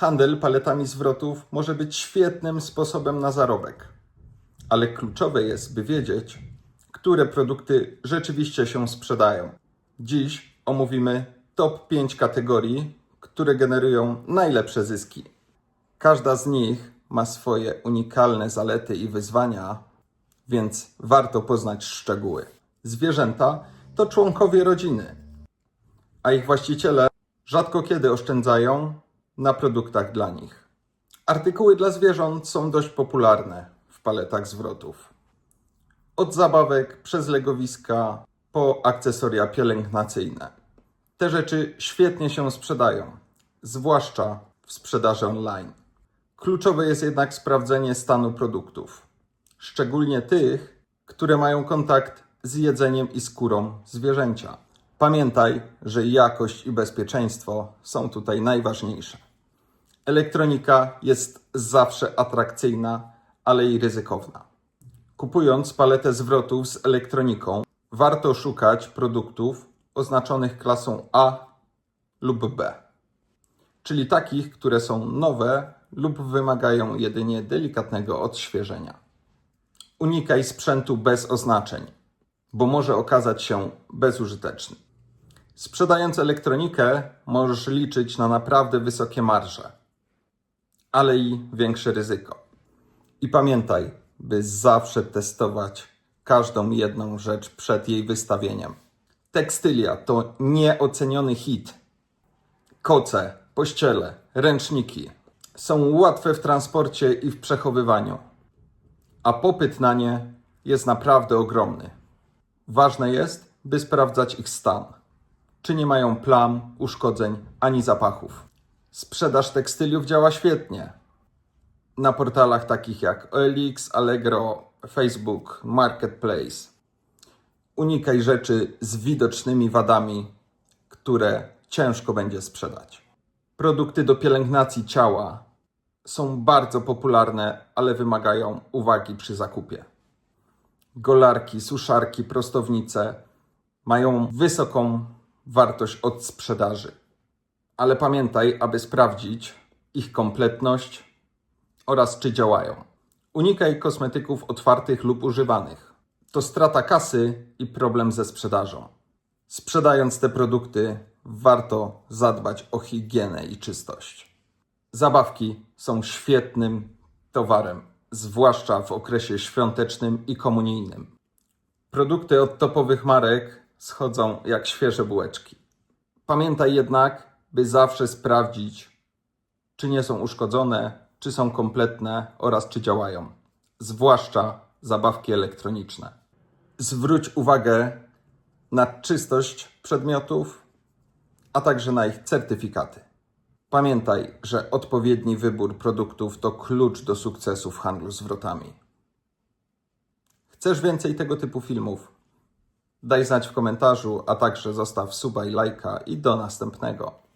Handel paletami zwrotów może być świetnym sposobem na zarobek, ale kluczowe jest, by wiedzieć, które produkty rzeczywiście się sprzedają. Dziś omówimy top 5 kategorii, które generują najlepsze zyski. Każda z nich ma swoje unikalne zalety i wyzwania, więc warto poznać szczegóły. Zwierzęta to członkowie rodziny, a ich właściciele rzadko kiedy oszczędzają na produktach dla nich. Artykuły dla zwierząt są dość popularne w paletach zwrotów. Od zabawek przez legowiska po akcesoria pielęgnacyjne. Te rzeczy świetnie się sprzedają, zwłaszcza w sprzedaży online. Kluczowe jest jednak sprawdzenie stanu produktów, szczególnie tych, które mają kontakt z jedzeniem i skórą zwierzęcia. Pamiętaj, że jakość i bezpieczeństwo są tutaj najważniejsze. Elektronika jest zawsze atrakcyjna, ale i ryzykowna. Kupując paletę zwrotów z elektroniką, warto szukać produktów oznaczonych klasą A lub B, czyli takich, które są nowe lub wymagają jedynie delikatnego odświeżenia. Unikaj sprzętu bez oznaczeń, bo może okazać się bezużyteczny. Sprzedając elektronikę, możesz liczyć na naprawdę wysokie marże, ale i większe ryzyko. I pamiętaj, by zawsze testować każdą jedną rzecz przed jej wystawieniem. Tekstylia to nieoceniony hit. Koce, pościele, ręczniki są łatwe w transporcie i w przechowywaniu, a popyt na nie jest naprawdę ogromny. Ważne jest, by sprawdzać ich stan. Czy nie mają plam, uszkodzeń ani zapachów. Sprzedaż tekstyliów działa świetnie. Na portalach takich jak OLX, Allegro, Facebook, Marketplace. Unikaj rzeczy z widocznymi wadami, które ciężko będzie sprzedać. Produkty do pielęgnacji ciała są bardzo popularne, ale wymagają uwagi przy zakupie. Golarki, suszarki, prostownice mają wysoką wartość od sprzedaży. Ale pamiętaj, aby sprawdzić ich kompletność oraz czy działają. Unikaj kosmetyków otwartych lub używanych. To strata kasy i problem ze sprzedażą. Sprzedając te produkty, warto zadbać o higienę i czystość. Zabawki są świetnym towarem, zwłaszcza w okresie świątecznym i komunijnym. Produkty od topowych marek schodzą jak świeże bułeczki. Pamiętaj jednak, by zawsze sprawdzić, czy nie są uszkodzone, czy są kompletne oraz czy działają, zwłaszcza zabawki elektroniczne. Zwróć uwagę na czystość przedmiotów, a także na ich certyfikaty. Pamiętaj, że odpowiedni wybór produktów to klucz do sukcesu w handlu zwrotami. Chcesz więcej tego typu filmów? Daj znać w komentarzu, a także zostaw suba i lajka i do następnego.